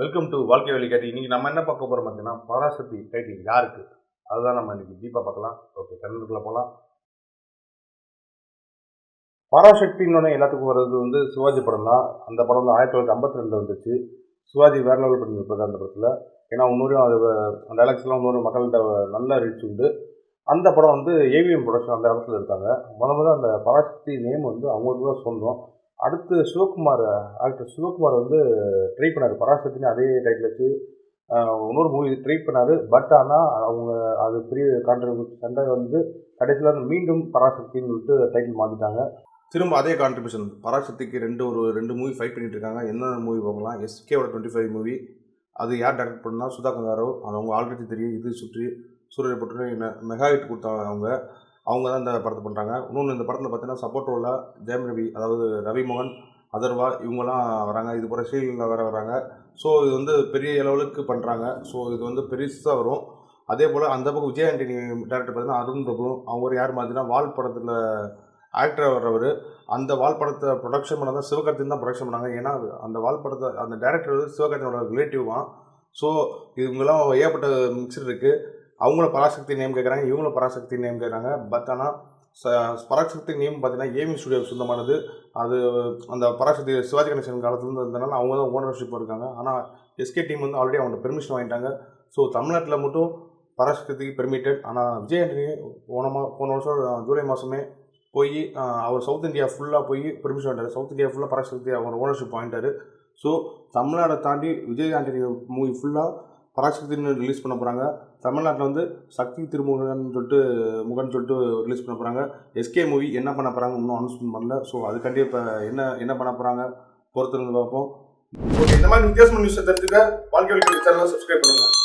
Welcome to வாழ்க்கை வழி வழிகாட்டி இன்றைக்கி நம்ம என்ன பார்க்க போகிறோம் பார்த்தீங்கன்னா பராசக்தி டைட்டில் யாருக்கு? அதுதான் நம்ம இன்னைக்கு டீப்பாக பார்க்கலாம். ஓகே கண்ணுக்குள்ளே போகலாம் பராசக்தின்னு எல்லாத்துக்கும் வர்றது வந்து சிவாஜி படம் தான். அந்த படம் வந்து ஆயிரத்தி தொள்ளாயிரத்தி ஐம்பத்தி ரெண்டு வந்துச்சு. சிவாஜி வேற லெவல் பண்ணியிருப்பாரு அந்த படத்தில். ஏன்னா இன்னொரு அது அந்த டைலாக்ஸ்லாம் இன்னொரு மக்கள்கிட்ட நல்ல ரீச் உண்டு. அந்த படம் வந்து ஏவிஎம் ப்ரொடக்ஷன் அந்த இடத்துல எடுத்தாங்க. முத முத அந்த பராசக்தி நேம் வந்து அவங்களுக்கு தான் சொந்தம். அடுத்து சிவகுமார் ஆக்டர் சிவகுமார் வந்து ட்ரை பண்ணார். பராசக்தின்னு அதே டைட்டில் வச்சு. இன்னொரு மூவி ட்ரை பண்ணார். பட் ஆனால் அவங்க அது பெரிய கான்ட்ரிபியூஷன் சண்டை வந்து கடைசியில் மீண்டும் பராசக்தின்னு சொல்லிட்டு டைட்டில் மாற்றிட்டாங்க திரும்ப அதே கான்ட்ரிபியூஷன் பராசக்திக்கு ரெண்டு ஒரு ரெண்டு மூவி ஃபைட் பண்ணிட்டு இருக்காங்க. என்னென்ன மூவி பார்க்கலாம்? எஸ்கேவோட டுவெண்ட்டி ஃபைவ் மூவி அது யார் டேரக்ட் பண்ணால் சுதா கங்காரோ அது அவங்க ஆல்ரெடி தெரியும். இது சுற்றி சூரிய பட்டு மெகா ஹிட் கொடுத்தாங்க அவங்க. அவங்க தான் இந்த படத்தை பண்ணுறாங்க இன்னொன்று இந்த படத்தில் பார்த்தீங்கன்னா சப்போர்ட் ரோலில் ஜெயம் ரவி அதாவது ரவி மோகன் அதர்வா இவங்கெல்லாம் வராங்க. இது போல் ஸ்ரீலங்கா வேறு வராங்க. ஸோ இது வந்து பெரிய லெவலுக்கு பண்ணுறாங்க ஸோ இது வந்து பெருசாக வரும். அதே போல் அந்த பக்கம் விஜய் ஆண்டனி டேரக்டர் பார்த்தீங்கன்னா அருண் பிரபு. அவர் யார் மாதிரினா வால் படத்தில் ஆக்டர் வர்றவர். அந்த வால் படத்தை ப்ரொடக்ஷன் பண்ண தான் சிவகார்த்தின் தான் ப்ரொடக்ஷன் பண்ணாங்க. ஏன்னா அந்த வால் படத்தை அந்த டேரக்டர் வந்து சிவகார்த்தியோட ரிலேட்டிவ் தான் ஸோ இவங்கெல்லாம் ஏகப்பட்ட மிக்சர் இருக்குது அவங்களும் பராசக்தி நேம் கேட்குறாங்க இவங்களும் பராசக்தி நேம் கேட்குறாங்க பட் ஆனால் பராசக்தி நேம் பார்த்தீங்கன்னா ஏமி ஸ்டுடியோ சொந்தமானது. அது அந்த பராசக்தி சிவாஜி கணேசன் காலத்துலேருந்து இருந்தனால அவங்க தான் ஓனர்ஷிப் இருக்காங்க ஆனால் எஸ்கே டீம் வந்து ஆல்ரெடி அவங்க பெர்மிஷன் வாங்கிட்டாங்க. ஸோ தமிழ்நாட்டில் மட்டும் பராசக்திக்கு பெர்மிட்டட் ஆனால் விஜய் ஆண்டனி போன போன வருஷம் ஜூலை மாதமே போய் அவர் சவுத் இந்தியா ஃபுல்லாக போய் பெர்மிஷன் வாங்கிட்டார். சவுத் இந்தியா ஃபுல்லாக பராசக்தி அவர் ஓனர்ஷிப் வாங்கிட்டார். ஸோ தமிழ்நாடை தாண்டி விஜய் ஆண்டனி மூவி ஃபுல்லாக பராசக்தின்னு ரிலீஸ் பண்ண போகிறாங்க தமிழ்நாட்டில் வந்து சக்தி திருமுகன் சொல்லிட்டு முகன் சொல்லிட்டு ரிலீஸ் பண்ண போகிறாங்க எஸ்கே மூவி என்ன பண்ண போகிறாங்க இன்னும் அனௌன்ஸ்மெண்ட் பண்ணல. ஸோ அதுக்காண்டி இப்போ என்ன என்ன பண்ண போகிறாங்க பொறுத்திருந்து பார்ப்போம். ஓகே இந்த மாதிரி வித்தியாசமான நியூஸை தெரிஞ்சுக்க வாழ்க்கை சேனலை சப்ஸ்கிரைப் பண்ணுங்கள்